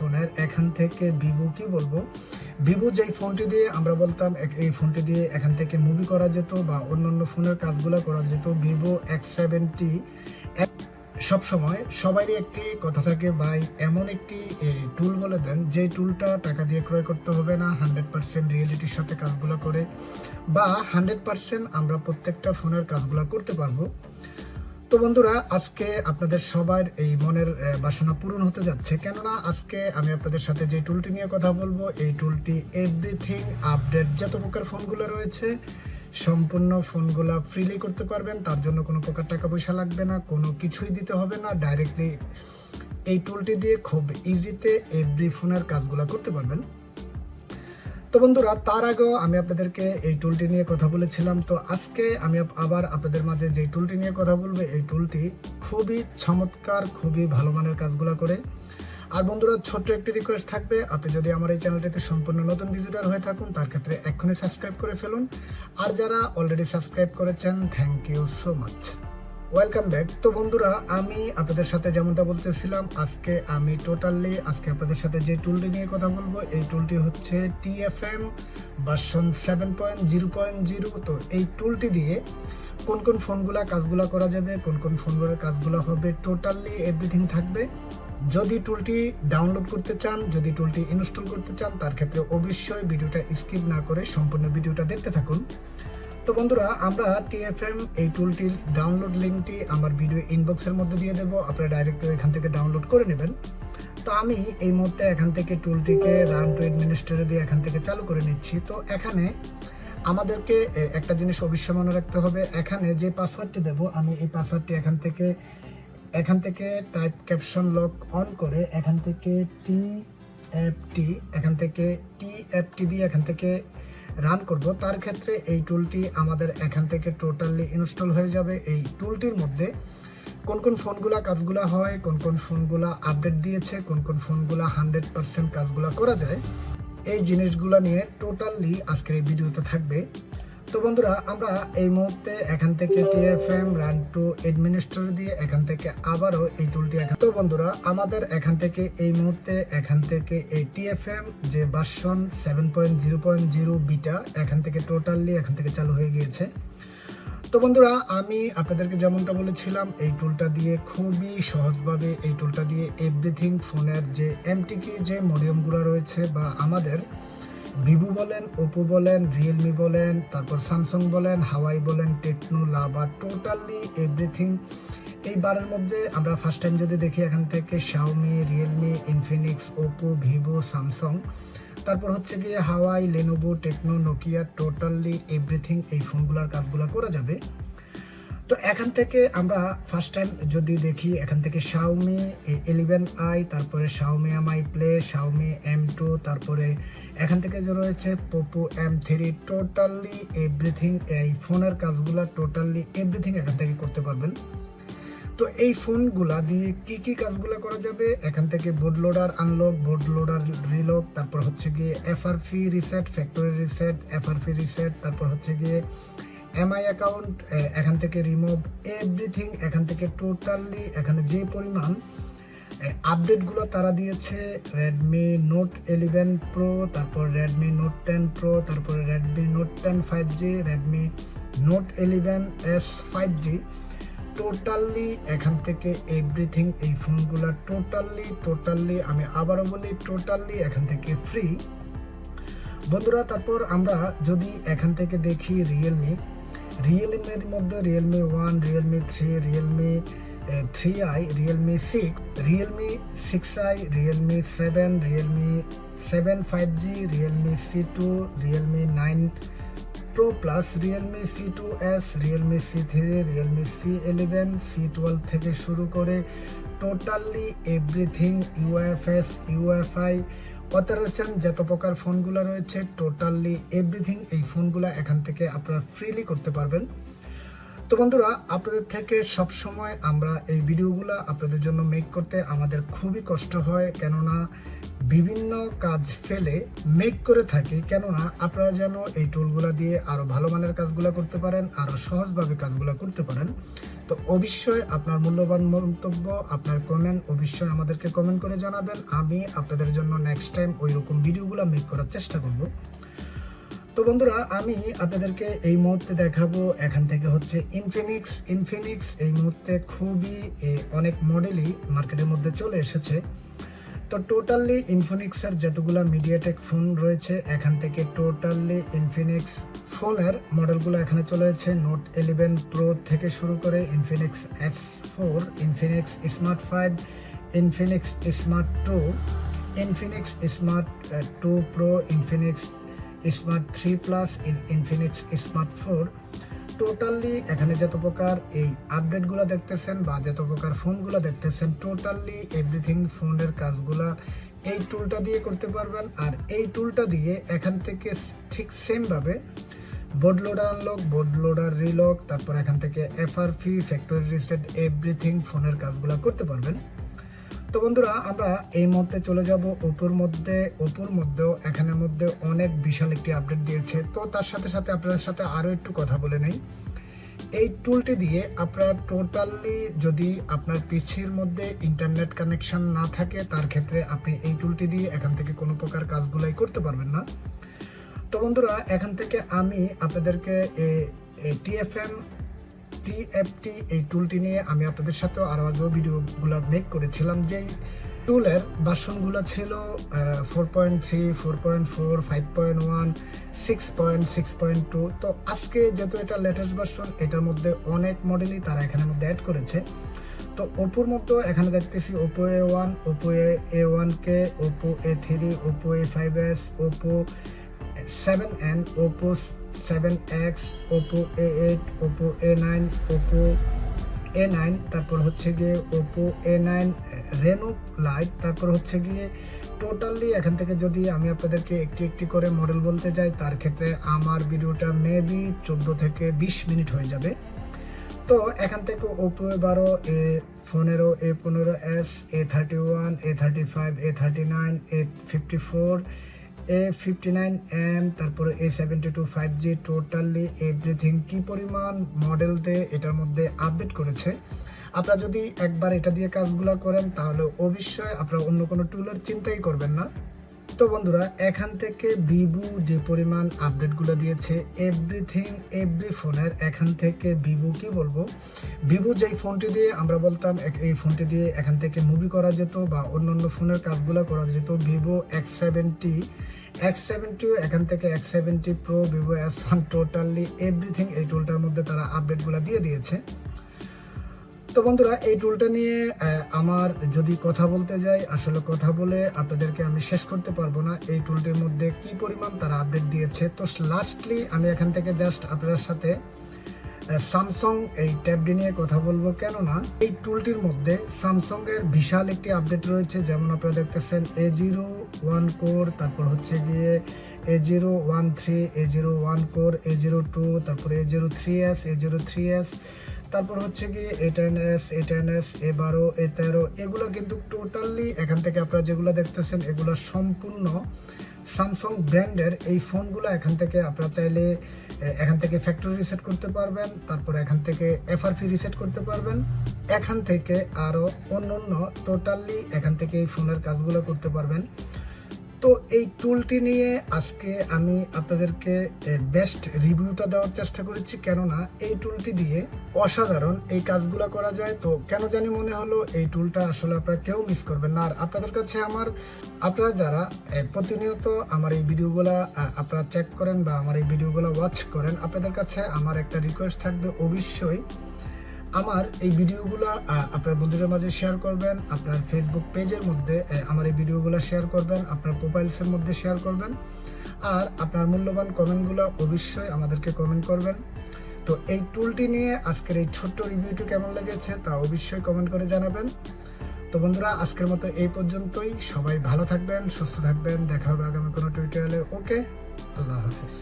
ফোনের, এখান থেকে ভিভো কি বলব? ভিভো যেই ফোনটি দিয়ে আমরা বলতাম এই ফোনটি দিয়ে এখান থেকে মুভি করা যেত বা অন্যান্য ফোনের কাজগুলো করা যেত, ভিভো এক্স সেভেন্টি সব সময় সবারই একটি কথা থাকে, ভাই, এমন একটি টুল বলে দেন যে টুলটা টাকা দিয়ে ক্রয় করতে হবে না হান্ড্রেড পার্সেন্ট রিয়েলিটির সাথে কাজগুলো করে বা হান্ড্রেড পার্সেন্ট আমরা প্রত্যেকটা ফোনের কাজগুলো করতে পারব। তো বন্ধুরা, আজকে আপনাদের সবার এই মনের বাসনা পূরণ হতে যাচ্ছে। কেননা আজকে আমি আপনাদের সাথে যে টুলটি নিয়ে কথা বলব, এই টুলটি এভরিথিং আপডেট যত প্রকার ফোনগুলো রয়েছে, সম্পূর্ণ ফোনগুলো ফ্রিলি করতে পারবেন। তার জন্য কোনো প্রকার টাকা পয়সা লাগবে না, কোনো কিছুই দিতে হবে না। ডাইরেক্টলি এই টুলটি দিয়ে খুব ইজিতে এভরি ফোনের কাজগুলো করতে পারবেন। তো বন্ধুরা, তার আগেও আমি আপনাদেরকে এই টুলটি নিয়ে কথা বলেছিলাম। তো আজকে আমি আবার আপনাদের মাঝে যে টুলটি নিয়ে কথা বলব, এই টুলটি খুবই চমৎকার, খুবই ভালো মানের কাজগুলো করে। আর বন্ধুরা, ছোট্ট একটি রিকোয়েস্ট থাকবে, আপনি যদি আমার এই চ্যানেলটিতে সম্পূর্ণ নতুন ভিজিটার হয়ে থাকুন, তার ক্ষেত্রে এক্ষুনি সাবস্ক্রাইব করে ফেলুন। আর যারা অলরেডি সাবস্ক্রাইব করেছেন thank you so much welcome back তো বন্ধুরা, আমি আপনাদের সাথে যেমনটা বলতেছিলাম, আজকে আমি টোটালি আজকে আপনাদের সাথে যে টুলটি নিয়ে কথা বলব, এই টুলটি হচ্ছে TFM version seven point zero point zero তো এই টুলটি দিয়ে কোন কোন ফোনগুলা কাজগুলো করা যাবে, কোন কোন ফোনগুলোর কাজগুলো হবে টোটালি এভরিথিং থাকবে। যদি টুলটি ডাউনলোড করতে চান, যদি টুলটি ইনস্টল করতে চান, তার ক্ষেত্রে অবশ্যই ভিডিওটা স্কিপ না করে সম্পূর্ণ ভিডিওটা দেখতে থাকুন। তো বন্ধুরা, আমরা টিএফএম এই টুলটির ডাউনলোড লিঙ্কটি আমার ভিডিও ইনবক্সের মধ্যে দিয়ে দেবো। আপনারা ডাইরেক্ট এখান থেকে ডাউনলোড করে নেবেন। তো আমি এই মুহূর্তে এখান থেকে টুলটিকে রান টু অ্যাডমিনিস্ট্রেটর দিয়ে এখান থেকে চালু করে নিচ্ছি। তো এখানে আমাদেরকে একটা জিনিস অবশ্যই মনে রাখতে হবে। এখানে যে পাসওয়ার্ডটি দেবো, আমি এই পাসওয়ার্ডটি এখান থেকে এখান থেকে টাইপ ক্যাপশন লক অন করে এখান থেকে টি এফ টি এখান থেকে টি এফ টি দিয়ে এখান থেকে রান করব, তার ক্ষেত্রে এই টুলটি আমাদের এখান থেকে টোটালি ইনস্টল হয়ে যাবে। এই টুলটির মধ্যে কোন কোন ফোনগুলা কাজগুলা হয়, কোন কোন ফোনগুলা আপডেট দিয়েছে, কোন কোন ফোনগুলা হান্ড্রেড পারসেন্ট কাজগুলা করা যায়, এই জিনিসগুলো নিয়ে টোটালি আজকের এই ভিডিওতে থাকবে। তো বন্ধুরা, আমরা এই মুহূর্তে এখান থেকে টিএফএম, রান টু এডমিনিস্ট্রেটর দিয়ে এখান থেকে আবারও এই টুলটি তো বন্ধুরা, আমাদের এখান থেকে এই মুহূর্তে এখান থেকে এই টিএফএম যে version seven point zero point zero beta এখান থেকে টোটালি এখান থেকে চালু হয়ে গিয়েছে। তো বন্ধুরা, আমি আপনাদেরকে যেমনটা বলেছিলাম, এই টুলটা দিয়ে খুবই সহজভাবে এই টুলটা দিয়ে এভরিথিং ফোনের যে এমটিকি যে মডিয়ামগুলো রয়েছে বা আমাদের ভিভো বলেন ওপো বলেন, রিয়েলমি বলেন, তারপর স্যামসাং বলেন, হাওয়াই বলেন, টেকনো লাভা টোটালি এভরিথিং। এই বারের মধ্যে আমরা ফার্স্ট টাইম যদি দেখি এখান থেকে Xiaomi Realme Infinix Oppo Vivo Samsung তারপর হচ্ছে গিয়ে Huawei Lenovo Tecno Nokia totally everything এই ফোনগুলোর কাজগুলো করা যাবে। তো এখান থেকে আমরা ফার্স্ট টাইম যদি দেখি এখান থেকে শাওমি ইলেভেন আই তারপরে Xiaomi M I play Xiaomi M two তারপরে এখান থেকে যে রয়েছে Poco M three totally everything এই ফোনের কাজগুলো টোটালি এভরিথিং এখান থেকে করতে পারবেন। তো এই ফোনগুলা দিয়ে কি কি কাজগুলো করা যাবে? এখান থেকে boot loader unlock boot loader relock তারপর হচ্ছে গিয়ে FRP reset factory reset FRP reset তারপর হচ্ছে গিয়ে এমআই অ্যাকাউন্ট এখান থেকে রিমুভ এভরিথিং এখান থেকে টোটালি এখানে যে পরিমাণ আপডেটগুলো তারা দিয়েছে রেডমি নোট ইলেভেন প্রো তারপর রেডমি নোট টেন প্রো তারপর Redmi note ten five G Redmi note eleven S five G totally এখান থেকে এভরিথিং এই ফোনগুলো টোটালি টোটালি আমি আবারও বলি টোটালি এখান থেকে ফ্রি বন্ধুরা, তারপর আমরা যদি এখান থেকে দেখি রিয়েলমি রিয়েলমির মধ্যে Realme one Realme three Realme three I Realme six Realme six I Realme seven Realme seven five G Realme C two Realme nine pro plus Realme C two S Realme C three Realme C eleven C twelve থেকে শুরু করে totally everything UFS UFI operation, যত প্রকার ফোনগুলো রয়েছে totally everything এই ফোনগুলো এখান থেকে আপনারা ফ্রিলি করতে পারবেন। তো বন্ধুরা, আপনাদের থেকে সব সময় আমরা এই ভিডিওগুলো আপনাদের জন্য মেক করতে আমাদের খুবই কষ্ট হয়। কেননা, বিভিন্ন কাজ ফেলে মেক করে থাকি। কেননা, আপনারা যেন এই টুলগুলো দিয়ে আরও ভালো মানের কাজগুলো করতে পারেন আরও সহজভাবে কাজগুলো করতে পারেন। তো অবশ্যই আপনার মূল্যবান মন্তব্য, আপনার কমেন্ট অবশ্যই আমাদেরকে কমেন্ট করে জানাবেন। আমি আপনাদের জন্য নেক্সট টাইম ওই রকম ভিডিওগুলো মেক করার চেষ্টা করব। তো বন্ধুরা, আমি আপনাদেরকে এই মুহূর্তে দেখাবো এখান থেকে হচ্ছে ইনফিনিক্স ইনফিনিক্স এই মুহূর্তে খুবই অনেক মডেলই মার্কেটের মধ্যে চলে এসেছে। তো টোটালি ইনফিনিক্সের যতগুলো মিডিয়াটেক ফোন রয়েছে, এখান থেকে টোটালি ইনফিনিক্স ফোনের মডেলগুলো এখানে চলে এসেছে। নোট ইলেভেন প্রো থেকে শুরু করে Infinix S four Infinix smart five Infinix smart two Infinix smart two pro Infinix smart three plus Infinix smart four. Totally এখানে যত প্রকার এই আপডেটগুলো দেখতেছেন বা যত প্রকার ফোনগুলো দেখতেছেন টোটালি এভরিথিং ফোনের কাজগুলা এই টুলটা দিয়ে করতে পারবেন। আর এই টুলটা দিয়ে এখান থেকে ঠিক সেমভাবে boot loader unlock boot loader relock তারপর এখান থেকে এফআরপি ফ্যাক্টরি রিসেট এভরিথিং ফোনের কাজগুলো করতে পারবেন। তো বন্ধুরা, আমরা এই মুহূর্তে চলে যাব ওপোর মধ্যে ওপোর মধ্যেও এখানের মধ্যে অনেক বিশাল একটি আপডেট দিয়েছে। তো তার সাথে সাথে আপনাদের সাথে আরও একটু কথা বলে নেই। এই টুলটি দিয়ে আপনার টোটালি যদি আপনার পিসির মধ্যে ইন্টারনেট কানেকশন না থাকে, তার ক্ষেত্রে আপনি এই টুলটি দিয়ে এখান থেকে কোনো প্রকার কাজগুলাই করতে পারবেন না। তো বন্ধুরা, এখান থেকে আমি আপনাদেরকে টিএফএম টিএফটি এই টুলটি নিয়ে আমি আপনাদের সাথেও আরও আগেও ভিডিওগুলো মেক করেছিলাম যে টুলের ভার্সনগুলো ছিল four point three four point four five point one six point six point two তো আজকে যেহেতু এটা লেটেস্ট ভার্সন এটার মধ্যে অনেক মডেলই তারা এখানের মধ্যে অ্যাড করেছে। তো ওপোর মতো এখানে দেখতেছি Oppo A one Oppo A A one K Oppo A three Oppo A five S Oppo seven N Oppo seven X Oppo A eight Oppo A nine Oppo A nine তারপর হচ্ছে গিয়ে Oppo A nine Reno lite তারপর হচ্ছে গিয়ে totally এখান থেকে যদি আমি আপনাদেরকে একটি একটি করে মডেল বলতে যাই, তার ক্ষেত্রে আমার ভিডিওটা মেবি চোদ্দ থেকে বিশ মিনিট হয়ে যাবে। তো এখান থেকে ওপো বারো এ পনেরো এ পনেরো S A thirty one A thirty five A thirty nine A fifty four A fifty nine M তারপরে A seventy two five G totally everything কী পরিমাণ মডেল দিয়ে এটার মধ্যে আপডেট করেছে? আপনারা যদি একবার এটা দিয়ে কাজগুলো করেন, তাহলে অবশ্যই আপনারা অন্য কোনো টুলের চিন্তাই করবেন না। তো বন্ধুরা, এখান থেকে ভিভো যে পরিমাণ আপডেটগুলো দিয়েছে এভরিথিং এভরি ফোনের এখান থেকে ভিভো কি বলব? ভিভো যেই ফোনটি দিয়ে আমরা বলতাম এই ফোনটি দিয়ে এখান থেকে মুভি করা যেত বা অন্য অন্য ফোনের কাজগুলো করা যেত, Vivo X seventy X seventy এখান থেকে X seventy pro Vivo S one totally everything এই টুলটার মধ্যে তারা আপডেটগুলো দিয়ে দিয়েছে। তো বন্ধুরা, এই টুলটা নিয়ে আমার যদি কথা বলতে যাই, আসলে কথা বলে আপনাদেরকে আমি শেষ করতে পারব না এই টুলটির মধ্যে কি পরিমাণ তারা আপডেট দিয়েছে। তো লাস্টলি আমি এখান থেকে জাস্ট আপনার সাথে স্যামসং এই ট্যাবটি নিয়ে কথা বলব। কেননা এই টুলটির মধ্যে স্যামসং এর বিশাল একটি আপডেট রয়েছে। যেমন আপনারা দেখতেছেন এ জিরো ওয়ান কোর তারপর হচ্ছে গিয়ে A zero one three A zero one core A zero two তারপরে A zero three S A zero three S তারপর হচ্ছে গিয়ে A ten S A ten S A বারো এ তেরো এগুলো কিন্তু টোটালি এখান থেকে আপনারা যেগুলো দেখতেছেন, এগুলো সম্পূর্ণ স্যামসাং ব্র্যান্ডের এই ফোনগুলো এখান থেকে আপনারা চাইলে এখান থেকে ফ্যাক্টরি রিসেট করতে পারবেন, তারপর এখান থেকে এফআরপি রিসেট করতে পারবেন। এখান থেকে আরও অন্য অন্য টোটালি এখান থেকে এই ফোনের কাজগুলো করতে পারবেন। তো এই টুলটি নিয়ে আজকে আমি আপনাদেরকে বেস্ট রিভিউটা দেওয়ার চেষ্টা করেছি। কেননা এই টুলটি দিয়ে অসাধারণ এই কাজগুলো করা যায়। তো কেন জানি মনে হলো এই টুলটা আসলে আপনারা কেউ মিস করবেন না। আর আপনাদের কাছে আমার, আপনারা যারা প্রতিনিয়ত আমার এই ভিডিওগুলো আপনারা চেক করেন বা আমার এই ভিডিওগুলো ওয়াচ করেন, আপনাদের কাছে আমার একটা রিকোয়েস্ট থাকবে। অবশ্যই আমার এই ভিডিওগুলো আপনার বন্ধুদের মাঝে শেয়ার করবেন, আপনার ফেসবুক পেজের মধ্যে আমার এই ভিডিওগুলো শেয়ার করবেন, আপনার প্রোফাইলসের মধ্যে শেয়ার করবেন, আর আপনার মূল্যবান কমেন্টগুলো অবশ্যই আমাদেরকে কমেন্ট করবেন। তো এই টুলটি নিয়ে আজকের এই ছোট্ট রিভিউটি কেমন লেগেছে তা অবশ্যই কমেন্ট করে জানাবেন। তো বন্ধুরা, আজকের মতো এই পর্যন্তই। সবাই ভালো থাকবেন, সুস্থ থাকবেন। দেখা হবে আগামী কোনো টুইটারে ওকে আল্লাহ হাফিজ।